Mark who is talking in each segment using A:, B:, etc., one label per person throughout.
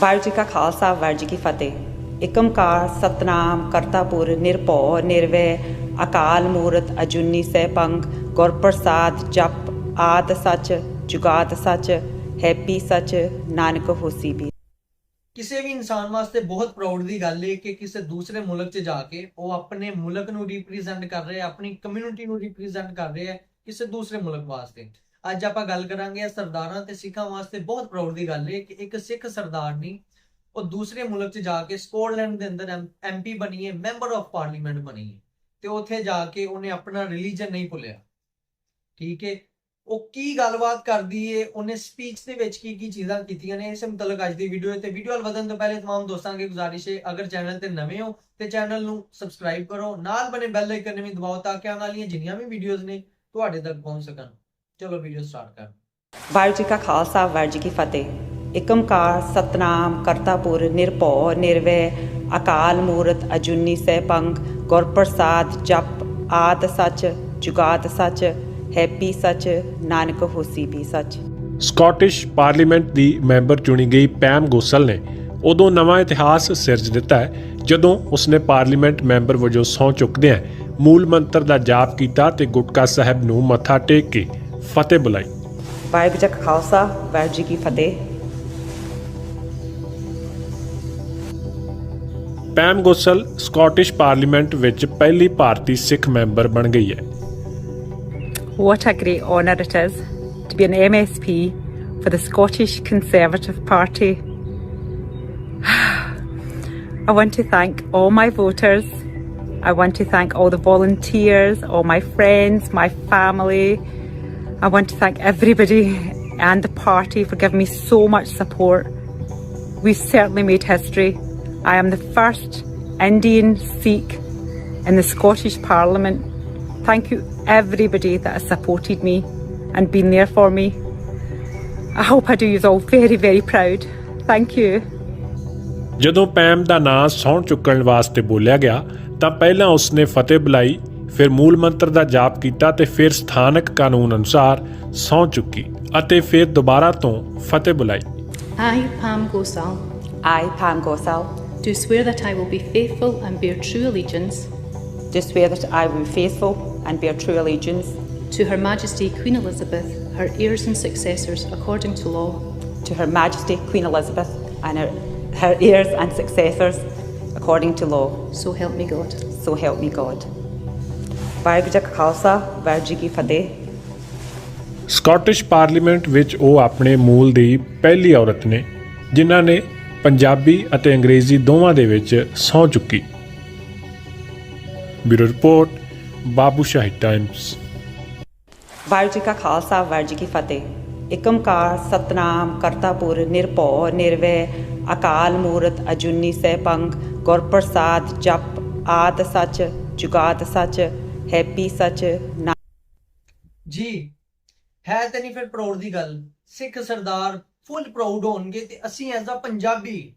A: ਵਾਹਿਗੁਰੂ ਜੀ ਕਾ ਖਾਲਸਾ, ਵਾਹਿਗੁਰੂ ਜੀ ਕੀ ਫਤਿਹ। ਇਕਮਕਾਰ ਸਤਨਾਮ ਕਰਤਾਪੁਰ ਨਿਰਭਉ, ਨਿਰਵੈ, ਅਕਾਲ ਮੂਰਤ, ਅਜੂਨੀ ਸਹਿਪੰਗ, ਗੁਰ ਪ੍ਰਸਾਦ, ਜਪ ਆਦ ਸੱਚ ਜੁਗਾਤ ਸੱਚ, ਹੈਪੀ ਸੱਚ, ਨਾਨਕ ਹੋਸੀ ਵੀ।
B: ਕਿਸੇ ਵੀ ਇਨਸਾਨ ਵਾਸਤੇ ਬਹੁਤ ਪ੍ਰਾਊਡ ਦੀ ਗੱਲ ਹੈ ਕਿ ਕਿਸੇ ਦੂਸਰੇ ਮੁਲਕ 'ਚ ਜਾ ਕੇ ਉਹ ਆਪਣੇ ਮੁਲਕ ਨੂੰ ਰਿਪਰੈਜ਼ੈਂਟ ਕਰ ਰਿਹਾ, ਆਪਣੀ ਕਮਿਊਨਿਟੀ ਨੂੰ ਰਿਪਰੈਜ਼ੈਂਟ ਕਰ ਰਿਹਾ ਕਿਸੇ ਦੂਸਰੇ ਮੁਲਕ ਵਾਸਤੇ। ਅੱਜ ਆਪਾਂ ਗੱਲ ਕਰਾਂਗੇ ਇਹ ਸਰਦਾਰਾਂ ਤੇ ਸਿੱਖਾਂ ਵਾਸਤੇ ਬਹੁਤ ਪ੍ਰਾਊਡ ਦੀ ਗੱਲ ਹੈ ਕਿ ਇੱਕ ਸਿੱਖ ਸਰਦਾਰਨੀ ਉਹ ਦੂਸਰੇ ਮੁਲਕ 'ਚ ਜਾ ਕੇ ਸਕਾਟਲੈਂਡ ਦੇ ਅੰਦਰ ਐਮਪੀ ਬਣੀ ਹੈ ਮੈਂਬਰ ਆਫ ਪਾਰਲੀਮੈਂਟ ਬਣੀ ਹੈ ਤੇ ਉੱਥੇ ਜਾ ਕੇ ਉਹਨੇ ਆਪਣਾ ਰਿਲੀਜਨ ਨਹੀਂ ਭੁੱਲਿਆ ਠੀਕ ਹੈ ਉਹ ਕੀ ਗੱਲਬਾਤ ਕਰਦੀ ਏ ਉਹਨੇ ਸਪੀਚ ਦੇ ਵਿੱਚ ਕੀ ਕੀ ਚੀਜ਼ਾਂ ਕੀਤੀਆਂ ਨੇ ਇਸ ਮੁਤਲਕ ਅੱਜ ਦੀ ਵੀਡੀਓ ਹੈ ਤੇ ਵੀਡੀਓ ਵੱਲ ਵਧਣ ਤੋਂ ਪਹਿਲੇ तमाम ਦੋਸਤਾਂ ਅੱਗੇ ਗੁਜ਼ਾਰਿਸ਼ ਹੈ ਅਗਰ ਚੈਨਲ ਤੇ ਨਵੇਂ ਹੋ ਤੇ ਚੈਨਲ ਨੂੰ ਸਬਸਕ੍ਰਾਈਬ ਕਰੋ ਨਾਲ ਬਣੇ ਬੈਲ ਆਈਕਨ ਵੀ ਦਬਾਓ ਤਾਂ ਕਿ ਆਉਣ ਵਾਲੀਆਂ ਜਿੰਨੀਆਂ ਵੀ ਵੀਡੀਓਜ਼ ਨੇ ਤੁਹਾਡੇ ਤੱਕ ਪਹੁੰਚ ਸਕਣ ਚਲੋ ਵੀਡੀਓ ਸਟਾਰਟ ਕਰ।
A: ਵਾਹਿਗੁਰੂ ਜੀ ਕਾ ਖਾਲਸਾ ਵਾਹਿਗੁਰੂ ਜੀ ਕੀ ਫਤਿਹ। ਏਕਮਕਾਰ ਸਤਨਾਮ ਕਰਤਾਪੁਰ ਨਿਰਭਉ ਨਿਰਵੈ ਅਕਾਲ ਮੂਰਤ ਅਜੂਨੀ ਸੈਭੰ ਗੁਰ ਪ੍ਰਸਾਦ ਜਪ ਆਦ ਸੱਚ ਜੁਗਾਦ ਸੱਚ ਹੈਪੀ ਸੱਚ ਨਾਨਕ ਹੋਸੀ ਵੀ ਸੱਚ।
C: ਸਕਾਟਿਸ਼ ਪਾਰਲੀਮੈਂਟ ਦੀ ਮੈਂਬਰ ਚੁਣੀ ਗਈ ਪੈਮ ਗੋਸਲ ਨੇ ਉਦੋਂ ਨਵਾਂ ਇਤਿਹਾਸ ਸਿਰਜ ਦਿੱਤਾ ਹੈ ਜਦੋਂ ਉਸਨੇ ਪਾਰਲੀਮੈਂਟ ਮੈਂਬਰ ਵਜੋਂ ਸਹੁੰ ਚੁੱਕਦਿਆਂ ਮੂਲ ਮੰਤਰ ਦਾ ਜਾਪ ਕੀਤਾ ਤੇ ਗੁਟਕਾ ਸਾਹਿਬ ਨੂੰ ਮੱਥਾ ਟੇਕ ਕੇ ਫਤਿਹ ਬੁਲਾਈ
A: ਵਾਹਿਗੁਰੂ ਜੀ ਕਾ ਖਾਲਸਾ ਵਾਹਿਗੁਰੂ ਜੀ ਕੀ ਫਤਿਹ
C: ਪੈਮ ਗੋਸਲ ਸਕਾਟਿਸ਼ ਪਾਰਲੀਮੈਂਟ ਵਿੱਚ ਪਹਿਲੀ ਭਾਰਤੀ ਸਿੱਖ ਮੈਂਬਰ ਬਣ ਗਈ ਹੈ
D: What a great honour it is to be an MSP for the Scottish Conservative Party. I want to thank all my voters. I want to thank all the volunteers, all my friends, my family. I want to thank everybody and the party for giving me so much support. We certainly made history. I am the first Indian Sikh in the Scottish Parliament. Thank you, everybody that has supported me and been there for me. I hope I do you all very, very proud. Thank you.
C: ਜਦੋਂ ਪੈਮ ਦਾ ਨਾਂ ਸਹੁੰ ਚੁੱਕਣ ਵਾਸਤੇ ਬੋਲਿਆ ਗਿਆ ਤਾਂ ਪਹਿਲਾਂ ਉਸਨੇ ਫਤਿਹ ਬੁਲਾਈ ਫਿਰ ਮੂਲ ਮੰਤਰ ਦਾ ਜਾਪ ਕੀਤਾ ਤੇ ਫਿਰ ਸਥਾਨਕ ਕਾਨੂੰਨ ਅਨੁਸਾਰ ਸਹੁੰ ਚੁੱਕੀ ਅਤੇ ਫਿਰ ਦੁਬਾਰਾ ਤੋਂ ਫਤਿਹ ਬੁਲਾਈ
E: I, Pam Gosal,
A: I, Pam Gosal,
E: do swear that I will be faithful and bear true allegiance
A: do swear that I will be faithful and bear true allegiance
E: to Her Majesty Queen Elizabeth, her heirs and successors, according to law,
A: to Her Majesty Queen Elizabeth and her, her heirs and successors according to law.
E: so help me God.
A: So help me God. Waheguru ji ਕਾ ਖਾਲਸਾ ਵਾਹਿਗੁਰੂ ਜੀ ਕੀ ਫਤਿਹ।
C: Scottish parliament ਵਿੱਚ ਉਹ ਆਪਣੇ ਮੂਲ ਦੀ ਪਹਿਲੀ ਔਰਤ ਨੇ ਜਿਨ੍ਹਾਂ ਨੇ ਪੰਜਾਬੀ ਅਤੇ ਅੰਗਰੇਜ਼ੀ ਦੋਵਾਂ ਦੇ ਵਿੱਚ ਸਹੁੰ ਚੁੱਕੀ। Bureau report Babushahi Times
A: Waheguru ji ਕਾ ਖਾਲਸਾ ਵਾਹਿਗੁਰੂ ਜੀ ਕੀ ਫਤਿਹ। ਏਕਮਕਾਰ ਸਤਨਾਮ ਕਰਤਾਪੁਰ ਨਿਰਭਉ ਨਿਰਵੈ ਅਕਾਲ ਮੂਰਤ ਅਜੂਨੀ ਸੈਭੰ ਗੁਰ ਪ੍ਰਸਾਦ ਜਪ ਆਦ ਸੱਚ ਜੁਗਾਦ ਸੱਚ। ਹੈਪੀ ਸੱਚ ਨਾ-
B: ਜੀ, ਹੈ ਤੇ ਨਹੀਂ ਫਿਰ ਪ੍ਰਾਊਡ ਦੀ ਗੱਲ। ਸਿੱਖ ਸਰਦਾਰ ਫੁੱਲ ਪ੍ਰਾਊਡ ਹੋਣਗੇ ਤੇ ਅਸੀਂ ਐਜ਼ ਅ ਪੰਜਾਬੀ,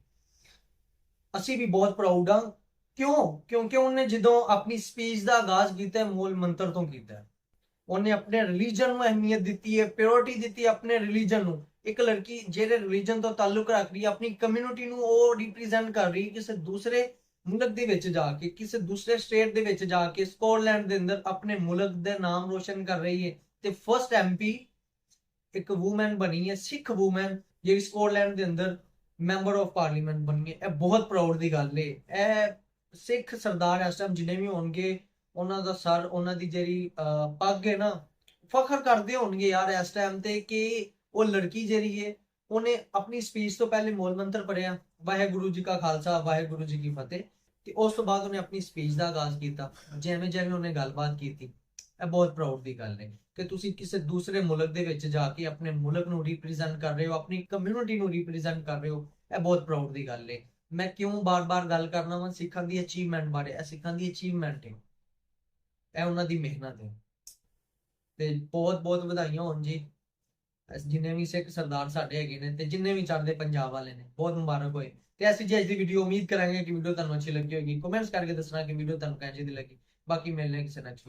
B: ਅਸੀਂ ਵੀ ਬਹੁਤ ਪ੍ਰਾਊਡ ਆ ਕਿਉਂ? ਕਿਉਂਕਿ ਉਹਨੇ ਜਦੋਂ ਆਪਣੀ ਸਪੀਚ ਦਾ ਆਗਾਜ਼ ਕੀਤਾ, ਮੂਲ ਮੰਤਰ ਤੋਂ ਕੀਤਾ। ਉਹਨੇ ਆਪਣੇ ਰਿਲੀਜਨ ਨੂੰ ਅਹਿਮੀਅਤ ਦਿੱਤੀ ਹੈ ਪਿਓਰਿਟੀ ਦਿੱਤੀ ਆਪਣੇ ਰਿਲੀਜਨ ਨੂੰ। ਇੱਕ ਲੜਕੀ ਜਿਹੜੇ ਰਿਲੀਜਨ ਤੋਂ ਤਾਲੁਕ ਰੱਖਦੀ ਹੈ, ਆਪਣੀ ਕਮਿਊਨਿਟੀ ਨੂੰ ਉਹ ਰਿਪਰੈਜ਼ੈਂਟ ਕਰ ਰਹੀ ਹੈ ਕਿਸੇ ਦੂਸਰੇ ਮੁਲਕ ਦੇ ਵਿੱਚ ਜਾ ਕੇ ਕਿਸੇ ਦੂਸਰੇ ਸਟੇਟ ਦੇ ਵਿੱਚ ਜਾ ਕੇ ਸਕਾਟਲੈਂਡ ਦੇ ਅੰਦਰ ਆਪਣੇ ਮੁਲਕ ਦੇ ਨਾਮ ਰੋਸ਼ਨ ਕਰ ਰਹੀ ਹੈ ਤੇ ਫਰਸਟ ਐਮਪੀ ਇੱਕ ਔਮਨ ਬਣੀ ਹੈ ਸਿੱਖ ਔਮਨ ਜਿਹੜੀ ਸਕਾਟਲੈਂਡ ਦੇ ਅੰਦਰ ਮੈਂਬਰ ਆਫ ਪਾਰਲੀਮੈਂਟ ਬਣੀ ਹੈ। ਇਹ ਬਹੁਤ ਪ੍ਰਾਊਡ ਦੀ ਗੱਲ ਹੈ ਇਹ ਸਿੱਖ ਸਰਦਾਰ ਇਸ ਟਾਈਮ ਜਿੰਨੇ ਵੀ ਹੋਣਗੇ ਉਹਨਾਂ ਦਾ ਸਰ ਉਹਨਾਂ ਦੀ ਜਿਹੜੀ ਅਹ, ਪੱਗ ਹੈ ਨਾ ਫਖਰ ਕਰਦੇ ਹੋਣਗੇ ਯਾਰ ਇਸ ਟਾਈਮ ਤੇ ਕਿ ਉਹ ਲੜਕੀ ਜਿਹੜੀ ਹੈ ਉਹਨੇ ਆਪਣੀ ਸਪੀਚ ਤੋਂ ਪਹਿਲੇ ਮੂਲ ਮੰਤਰ ਪੜਿਆ ਵਾਹਿਗੁਰੂ ਜੀ ਕਾ ਖਾਲਸਾ ਵਾਹਿਗੁਰੂ ਜੀ ਕੀ ਫਤਿਹ। ਤੇ ਉਸ ਤੋਂ ਬਾਅਦ ਉਹਨੇ ਆਪਣੀ ਸਪੀਚ ਦਾ ਆਗਾਜ਼ ਕੀਤਾ। ਜਿਵੇਂ ਜਿਵੇਂ ਉਹਨੇ ਗੱਲਬਾਤ ਕੀਤੀ, ਇਹ ਬਹੁਤ ਪ੍ਰਾਊਡ ਦੀ ਗੱਲ ਹੈ ਕਿ ਤੁਸੀਂ ਕਿਸੇ ਦੂਸਰੇ ਮੁਲਕ ਦੇ ਵਿੱਚ ਜਾ ਕੇ ਆਪਣੇ ਮੁਲਕ ਨੂੰ ਰਿਪਰੈਜ਼ੈਂਟ ਕਰ ਰਹੇ ਹੋ, ਆਪਣੀ ਕਮਿਊਨਿਟੀ ਨੂੰ ਰਿਪਰੈਜ਼ੈਂਟ ਕਰ ਰਹੇ ਹੋ, ਇਹ ਬਹੁਤ ਪ੍ਰਾਊਡ ਦੀ ਗੱਲ ਹੈ। ਮੈਂ ਕਿਉਂ ਬਾਰ-ਬਾਰ ਗੱਲ ਕਰਨਾ ਵਾਂ? ਸਿੱਖਾਂ ਦੀ ਅਚੀਵਮੈਂਟ ਬਾਰੇ, ਇਹ ਸਿੱਖਾਂ ਦੀ ਅਚੀਵਮੈਂਟ ਹੈ। ਇਹ ਉਹਨਾਂ ਦੀ ਮਿਹਨਤ ਹੈ। ਤੇ ਬਹੁਤ-ਬਹੁਤ ਵਧਾਈਆਂ ਹੋਣ ਜੀ। ਜਿੰਨੇ ਵੀ ਸਿੱਖ ਸਰਦਾਰ ਸਾਡੇ ਹੈਗੇ ਨੇ ਤੇ ਜਿੰਨੇ ਵੀ ਚੜ੍ਹਦੇ ਪੰਜਾਬ ਵਾਲੇ ਨੇ, ਬਹੁਤ ਮੁਬਾਰਕ ਹੋਏ। ਤੇ ਅਸੀਂ ਜੀ ਅੱਜ ਦੀ ਵੀਡੀਓ ਉਮੀਦ ਕਰਾਂਗੇ ਕਿ ਵੀਡੀਓ ਤੁਹਾਨੂੰ ਅੱਛੀ ਲੱਗੀ ਹੋਵੇਗੀ ਕਮੈਂਟਸ ਕਰਕੇ ਦੱਸਣਾ ਕਿ ਵੀਡੀਓ ਤੁਹਾਨੂੰ ਕਿਹੋ ਜਿਹੀ ਲੱਗੀ। ਬਾਕੀ ਮਿਲਦੇ ਕਿਸੇ ਨੈਕਸਟ